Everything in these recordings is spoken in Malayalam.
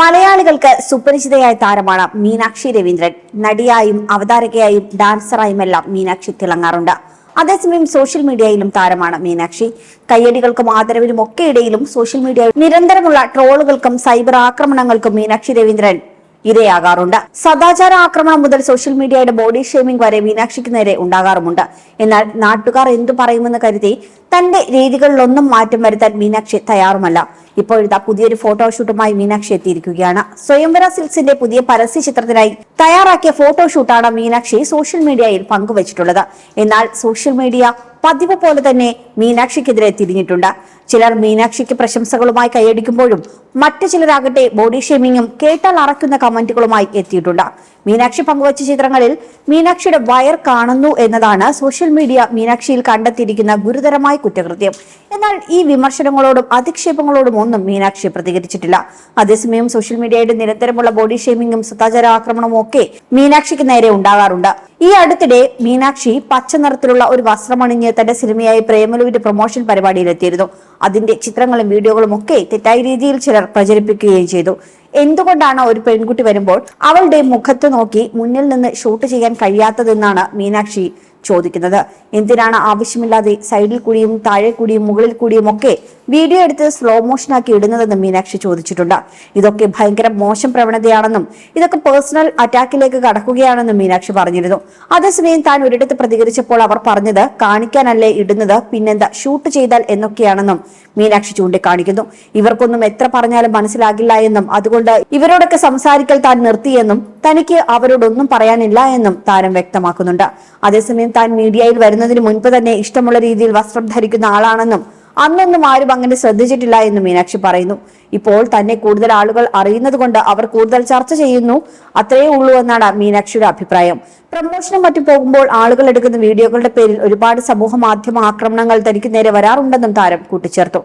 മലയാളികൾക്ക് സുപരിചിതയായ താരമാണ് മീനാക്ഷി രവീന്ദ്രൻ. നടിയായും അവതാരകയായും ഡാൻസറായും എല്ലാം മീനാക്ഷി തിളങ്ങാറുണ്ട്. അതേസമയം സോഷ്യൽ മീഡിയയിലും താരമാണ് മീനാക്ഷി. കയ്യടികൾക്കും ആദരവിനും ഒക്കെ ഇടയിലും സോഷ്യൽ മീഡിയ നിരന്തരമുള്ള ട്രോളുകൾക്കും സൈബർ ആക്രമണങ്ങൾക്കും മീനാക്ഷി രവീന്ദ്രൻ ഇരയാകാറുണ്ട്. സദാചാര ആക്രമണം മുതൽ സോഷ്യൽ മീഡിയയുടെ ബോഡി ഷേമിംഗ് വരെ മീനാക്ഷിക്ക് നേരെ ഉണ്ടാകാറുമുണ്ട്. എന്നാൽ നാട്ടുകാർ എന്തു പറയുമെന്ന് കരുതി തന്റെ രീതികളിലൊന്നും മാറ്റം വരുത്താൻ മീനാക്ഷി തയ്യാറുമല്ല. ഇപ്പോഴത്തെ പുതിയൊരു ഫോട്ടോഷൂട്ടുമായി മീനാക്ഷി എത്തിയിരിക്കുകയാണ്. സ്വയംവര സിൽസിന്റെ പുതിയ പരസ്യ ചിത്രത്തിനായി തയ്യാറാക്കിയ ഫോട്ടോഷൂട്ടാണ് മീനാക്ഷി സോഷ്യൽ മീഡിയയിൽ പങ്കുവച്ചിട്ടുള്ളത്. എന്നാൽ സോഷ്യൽ മീഡിയ പതിവ് പോലെ തന്നെ മീനാക്ഷിക്കെതിരെ തിരിഞ്ഞിട്ടുണ്ട്. ചിലർ മീനാക്ഷിക്ക് പ്രശംസകളുമായി കൈയടിക്കുമ്പോഴും മറ്റു ചിലരാകട്ടെ ബോഡി ഷേമിങ്ങും കേട്ടാൽ അറയ്ക്കുന്ന കമന്റുകളുമായി എത്തിയിട്ടുണ്ട്. മീനാക്ഷി പങ്കുവച്ച ചിത്രങ്ങളിൽ മീനാക്ഷിയുടെ വയർ കാണുന്നു എന്നതാണ് സോഷ്യൽ മീഡിയ മീനാക്ഷിയിൽ കണ്ടെത്തിയിരിക്കുന്ന ഗുരുതരമായ കുറ്റകൃത്യം. എന്നാൽ ഈ വിമർശനങ്ങളോടും അധിക്ഷേപങ്ങളോടും ഒന്നും മീനാക്ഷി പ്രതികരിച്ചിട്ടില്ല. അതേസമയം സോഷ്യൽ മീഡിയയുടെ നിരന്തരമുള്ള ബോഡി ഷേമിങ്ങും സദാചാര ആക്രമണവും ഒക്കെ മീനാക്ഷിക്ക് നേരെ ഉണ്ടാകാറുണ്ട്. ഈ അടുത്തിടെ മീനാക്ഷി പച്ച നിറത്തിലുള്ള ഒരു വസ്ത്രമണിഞ്ഞ് തന്റെ സിനിമയായി പ്രേമലുവിന്റെ പ്രൊമോഷൻ പരിപാടിയിലെത്തിയിരുന്നു. അതിന്റെ ചിത്രങ്ങളും വീഡിയോകളും ഒക്കെ തെറ്റായ രീതിയിൽ ചിലർ പ്രചരിപ്പിക്കുകയും ചെയ്തു. എന്തുകൊണ്ടാണ് ഒരു പെൺകുട്ടി വരുമ്പോൾ അവളുടെ മുഖത്ത് നോക്കി മുന്നിൽ നിന്ന് ഷൂട്ട് ചെയ്യാൻ കഴിയാത്തതെന്നാണ് മീനാക്ഷി ചോദിക്കുന്നത്. എന്തിനാണ് ആവശ്യമില്ലാതെ സൈഡിൽ കൂടിയും താഴെ കൂടിയും മുകളിൽ കൂടിയും ഒക്കെ വീഡിയോ എടുത്ത് സ്ലോ മോഷൻ ആക്കി ഇടുന്നതെന്ന് മീനാക്ഷി ചോദിച്ചിട്ടുണ്ട്. ഇതൊക്കെ ഭയങ്കര മോശം പ്രവണതയാണെന്നും ഇതൊക്കെ പേഴ്സണൽ അറ്റാക്കിലേക്ക് കടക്കുകയാണെന്നും മീനാക്ഷി പറഞ്ഞിരുന്നു. അതേസമയം താൻ ഒരിടത്ത് പ്രതികരിച്ചപ്പോൾ അവർ പറഞ്ഞത് കാണിക്കാനല്ലേ ഇടുന്നത് പിന്നെന്താ ഷൂട്ട് ചെയ്താൽ എന്നൊക്കെയാണെന്നും മീനാക്ഷി ചൂണ്ടിക്കാണിക്കുന്നു. ഇവർക്കൊന്നും എത്ര പറഞ്ഞാലും മനസ്സിലാകില്ല എന്നും അതുകൊണ്ട് ഇവരോടൊക്കെ സംസാരിക്കൽ താൻ നിർത്തിയെന്നും തനിക്ക് അവരോടൊന്നും പറയാനില്ല എന്നും താരം വ്യക്തമാക്കുന്നുണ്ട്. അതേസമയം താൻ മീഡിയയിൽ വരുന്നതിന് മുൻപ് തന്നെ ഇഷ്ടമുള്ള രീതിയിൽ വസ്ത്രം ധരിക്കുന്ന ആളാണെന്നും അന്നൊന്നും ആരും അങ്ങനെ ശ്രദ്ധിച്ചിട്ടില്ല എന്ന് മീനാക്ഷി പറയുന്നു. ഇപ്പോൾ തന്നെ കൂടുതൽ ആളുകൾ അറിയുന്നത് കൊണ്ട് അവർ കൂടുതൽ ചർച്ച ചെയ്യുന്നു. അത്രയേ ഉള്ളൂ എന്നാണ് മീനാക്ഷിയുടെ അഭിപ്രായം. പ്രമോഷനും മറ്റും പോകുമ്പോൾ ആളുകൾ എടുക്കുന്ന വീഡിയോകളുടെ പേരിൽ ഒരുപാട് സമൂഹ മാധ്യമ ആക്രമണങ്ങൾ തനിക്ക് നേരെ വരാറുണ്ടെന്നും താരം കൂട്ടിച്ചേർത്തു.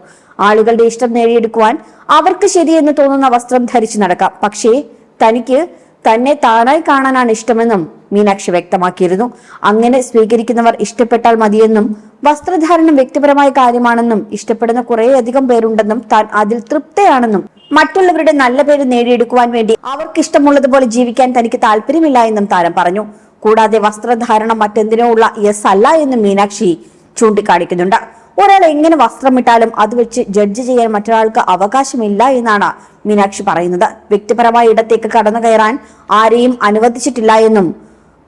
ആളുകളുടെ ഇഷ്ടം നേടിയെടുക്കുവാൻ അവർക്ക് ശരിയെന്ന് തോന്നുന്ന വസ്ത്രം ധരിച്ചു നടക്കാം. പക്ഷേ തനിക്ക് തന്നെ താനായി കാണാനാണ് ഇഷ്ടമെന്നും മീനാക്ഷി വ്യക്തമാക്കിയിരുന്നു. അങ്ങനെ സ്വീകരിക്കുന്നവർ ഇഷ്ടപ്പെട്ടാൽ മതിയെന്നും വസ്ത്രധാരണം വ്യക്തിപരമായ കാര്യമാണെന്നും ഇഷ്ടപ്പെടുന്ന കുറേയധികം പേരുണ്ടെന്നും താൻ അതിൽ തൃപ്തയാണെന്നും മറ്റുള്ളവരുടെ നല്ല പേര് നേടിയെടുക്കുവാൻ വേണ്ടി അവർക്ക് ഇഷ്ടമുള്ളതുപോലെ ജീവിക്കാൻ തനിക്ക് താല്പര്യമില്ല എന്നും താരം പറഞ്ഞു. കൂടാതെ വസ്ത്രധാരണം മറ്റെന്തിനോ ഉള്ള യെസ് അല്ല എന്നും മീനാക്ഷി ചൂണ്ടിക്കാണിക്കുന്നുണ്ട്. ഒരാൾ എങ്ങനെ വസ്ത്രമിട്ടാലും അത് വെച്ച് ജഡ്ജ് ചെയ്യാൻ മറ്റൊരാൾക്ക് അവകാശമില്ല എന്നാണ് മീനാക്ഷി പറയുന്നത്. വ്യക്തിപരമായ ഇടത്തേക്ക് കടന്നു കയറാൻ ആരെയും അനുവദിച്ചിട്ടില്ല എന്നും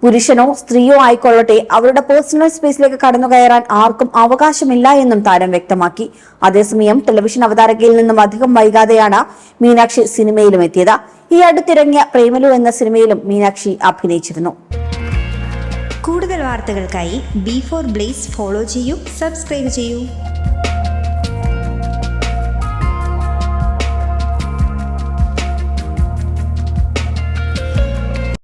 പുരുഷനോ സ്ത്രീയോ ആയിക്കൊള്ളട്ടെ അവരുടെ പേഴ്സണൽ സ്പേസിലേക്ക് കടന്നു കയറാൻ ആർക്കും അവകാശമില്ല എന്നും താരം വ്യക്തമാക്കി. അതേസമയം ടെലിവിഷൻ അവതാരകയിൽ നിന്നും അധികം വൈകാതെയാണ് മീനാക്ഷി സിനിമയിലും എത്തിയത്. ഈ അടുത്തിറങ്ങിയ പ്രേമലു എന്ന സിനിമയിലും മീനാക്ഷി അഭിനയിച്ചിരുന്നു. കൂടുതൽ വാർത്തകൾക്കായി ബി ഫോർ ബ്ലേസ് ഫോളോ ചെയ്യൂ സബ്സ്ക്രൈബ് ചെയ്യൂ.